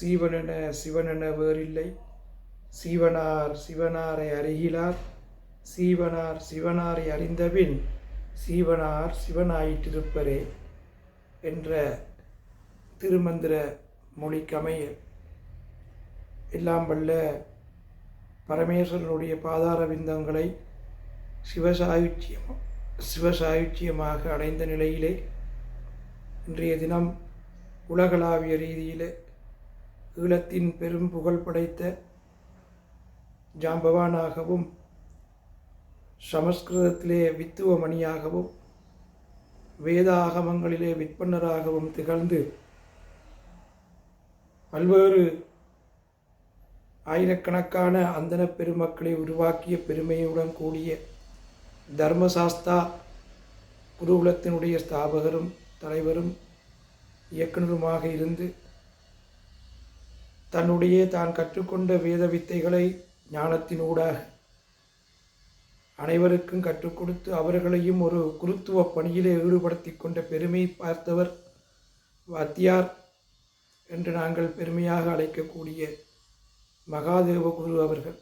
சீவனென சிவனென வேறில்லை. சீவனார் சிவனாரை அறிகிலார் சீவனார் சிவனாரை அறிந்தபின் சீவனார் சிவனாயிட்டிருப்பரே என்ற திருமந்திர மொழிக்கமைய எல்லாம் வல்ல பரமேஸ்வரனுடைய பாதார விந்தங்களை சிவசாயுச்சியம் சிவசாயுச்சியமாக அடைந்த நிலையிலே இன்றைய தினம் உலகளாவிய ரீதியிலே ஈழத்தின் பெரும் புகழ் படைத்த ஜாம்பவானாகவும் சமஸ்கிருதத்திலே வித்துவமணியாகவும் வேத ஆகமங்களிலே விற்பனராகவும் திகழ்ந்து பல்வேறு ஆயிரக்கணக்கான அந்தன பெருமக்களை உருவாக்கிய பெருமையுடன் கூடிய தர்மசாஸ்தா குருகுலத்தினுடைய ஸ்தாபகரும் தலைவரும் இயக்குனருமாக இருந்து தன்னுடைய தான் கற்றுக்கொண்ட வேத வித்தைகளை ஞானத்தினூடாக அனைவருக்கும் கற்றுக் கொடுத்து அவர்களையும் ஒரு குருத்துவ பணியிலே ஈடுபடுத்தி கொண்ட பெருமை பார்த்தவர் வாத்தியார் என்று நாங்கள் பெருமையாக அழைக்கக்கூடிய மகாதேவ குரு அவர்கள்.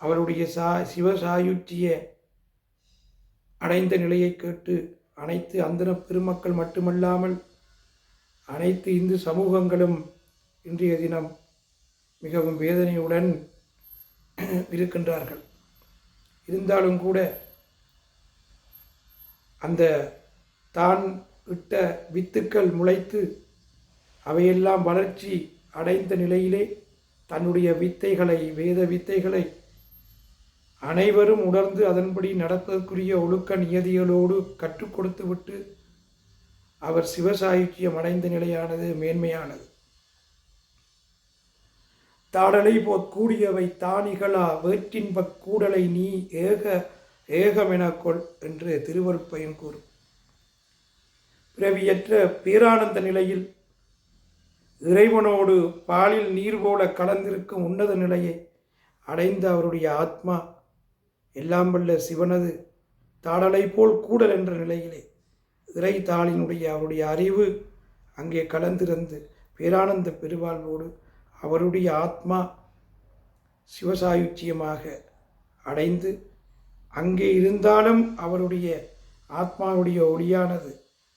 அவருடைய சா சிவசாயுச்சிய அடைந்த நிலையை கேட்டு அனைத்து அந்தன பெருமக்கள் மட்டுமல்லாமல் அனைத்து இந்து சமூகங்களும் இன்றைய தினம் மிகவும் வேதனையுடன் இருக்கின்றார்கள். இருந்தாலும் கூட அந்த தான் இட்ட வித்துக்கள் முளைத்து அவையெல்லாம் வளர்ச்சி அடைந்த நிலையிலே தன்னுடைய வித்தைகளை வேத வித்தைகளை அனைவரும் உணர்ந்து அதன்படி நடப்பதற்குரிய ஒழுக்க நியதிகளோடு கற்றுக் கொடுத்து விட்டு அவர் சிவசாகித்யம் அடைந்த நிலையானது மேன்மையானது. தாடலை போற் கூடியவை தானிகளா வேற்றின்பக் கூடலை நீ ஏக ஏகமெனக் கொள் என்று திருவருட்பயன் கூறும் பிறவியற்ற பேரானந்த நிலையில் இறைவனோடு பாலில் நீர் போல கலந்திருக்கும் உன்னத நிலையை அடைந்த அவருடைய ஆத்மா எல்லாம் வல்ல சிவனது தாடலை போல் கூடல் என்ற நிலையிலே இறை தாளினுடைய அவருடைய அறிவு அங்கே கலந்திருந்து பேரானந்த பெருவாழ்வோடு அவருடைய ஆத்மா சிவசாயுச்சியமாக அடைந்து அங்கே இருந்தாலும் அவருடைய ஆத்மாவுடைய ஒளியானது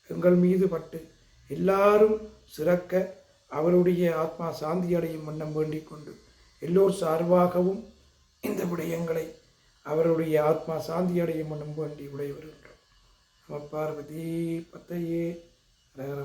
எங்கள் மீது பட்டு எல்லாரும் சிறக்க அவருடைய ஆத்மா சாந்தி அடையும் வண்ணம் வேண்டிக் கொண்டு எல்லோர் சார்பாகவும் இந்த விடயங்களை அவருடைய ஆத்மா சாந்தி அடையும் வண்ணம் வேண்டி விடைபெறுகின்றோம். நம பார்வதி பத்தையே. ஹர